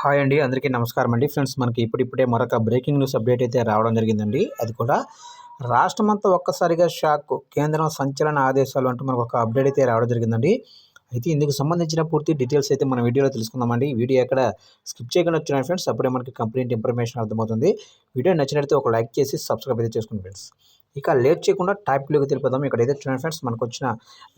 Hi అండి అందరికీ నమస్కారం అండి. ఫ్రెండ్స్ మనకి ఇప్పుడిప్పుడే మరొక బ్రేకింగ్ న్యూస్ అప్డేట్ అయితే రావడం జరిగిందండి. అది కూడా రాష్ట్రమంతా ఒక్కసారిగా షాక్ కేంద్రం సంచలన ఆదేశాలు అంటూ మనకు ఒక అప్డేట్ అయితే రావడం జరిగిందండి. అయితే ఇందుకు సంబంధించిన పూర్తి డీటెయిల్స్ అయితే మన వీడియోలో తెలుసుకుందామండి. వీడియో ఎక్కడ స్కిప్ చేయకుండా వచ్చినాయి ఫ్రెండ్స్ అప్పుడే మనకి కంప్లీట్ ఇన్ఫర్మేషన్ అర్థమవుతుంది. వీడియో నచ్చినట్లయితే ఒక లైక్ చేసి సబ్స్క్రైబ్ అయితే చేసుకోండి ఫ్రెండ్స్. ఇక లేట్ చేయకుండా టాపిక్లోకి తెలిపోదాం ఇక్కడ అయితే చూడండి ఫ్రెండ్స్ మనకు వచ్చిన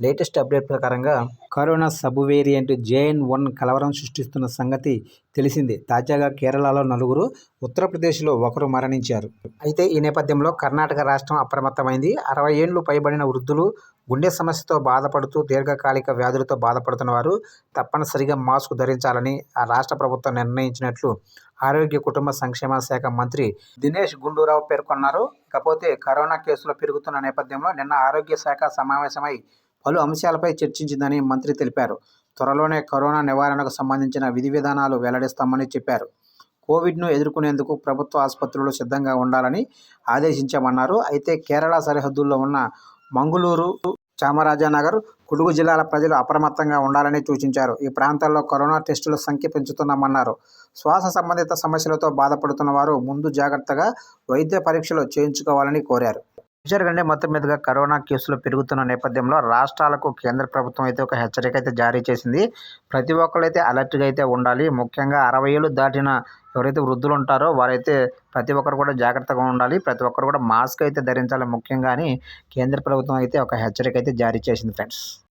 లేటెస్ట్ అప్డేట్ ప్రకారంగా corona sub variant JN one కలవరం సృష్టిస్తున్న సంగతి తెలిసింది. తాజాగా కేరళలో నలుగురు ఉత్తరప్రదేశ్లో ఒకరు మరణించారు. అయితే ఈ నేపథ్యంలో కర్ణాటక రాష్ట్రం అప్రమత్తమైంది. అరవై ఏళ్ళు పైబడిన వృద్ధులు గుండె సమస్యతో బాధపడుతూ దీర్ఘకాలిక వ్యాధులతో బాధపడుతున్న వారు తప్పనిసరిగా మాస్క్ ధరించాలని ఆ రాష్ట్ర ప్రభుత్వం నిర్ణయించినట్లు ఆరోగ్య కుటుంబ సంక్షేమ శాఖ మంత్రి దినేష్ గుండూరావు పేర్కొన్నారు. ఇకపోతే కరోనా కేసులు పెరుగుతున్న నేపథ్యంలో నిన్న ఆరోగ్య శాఖ సమావేశమై పలు అంశాలపై చర్చించిందని మంత్రి తెలిపారు. త్వరలోనే కరోనా నివారణకు సంబంధించిన విధి విధానాలు వెల్లడిస్తామని చెప్పారు. కోవిడ్ను ఎదుర్కొనేందుకు ప్రభుత్వ ఆసుపత్రులు సిద్ధంగా ఉండాలని ఆదేశించామన్నారు. అయితే కేరళ సరిహద్దుల్లో ఉన్న మంగుళూరు చామరాజనగర్ కుడుగు జిల్లాల ప్రజలు అప్రమత్తంగా ఉండాలని సూచించారు. ఈ ప్రాంతాల్లో కరోనా టెస్టుల సంఖ్య పెంచుతున్నామన్నారు. శ్వాస సంబంధిత సమస్యలతో బాధపడుతున్న వారు ముందు జాగ్రత్తగా వైద్య పరీక్షలు చేయించుకోవాలని కోరారు. జరగండి మొత్తం మీదుగా కరోనా కేసులు పెరుగుతున్న నేపథ్యంలో రాష్ట్రాలకు కేంద్ర ప్రభుత్వం అయితే ఒక హెచ్చరిక అయితే జారీ చేసింది. ప్రతి ఒక్కరు అయితే అలర్ట్గా అయితే ఉండాలి. ముఖ్యంగా అరవై ఏళ్ళు దాటిన ఎవరైతే వృద్ధులు ఉంటారో వారైతే ప్రతి ఒక్కరు కూడా జాగ్రత్తగా ఉండాలి. ప్రతి ఒక్కరు కూడా మాస్క్ అయితే ధరించాలి ముఖ్యంగా అని కేంద్ర ప్రభుత్వం అయితే ఒక హెచ్చరిక అయితే జారీ చేసింది ఫ్రెండ్స్.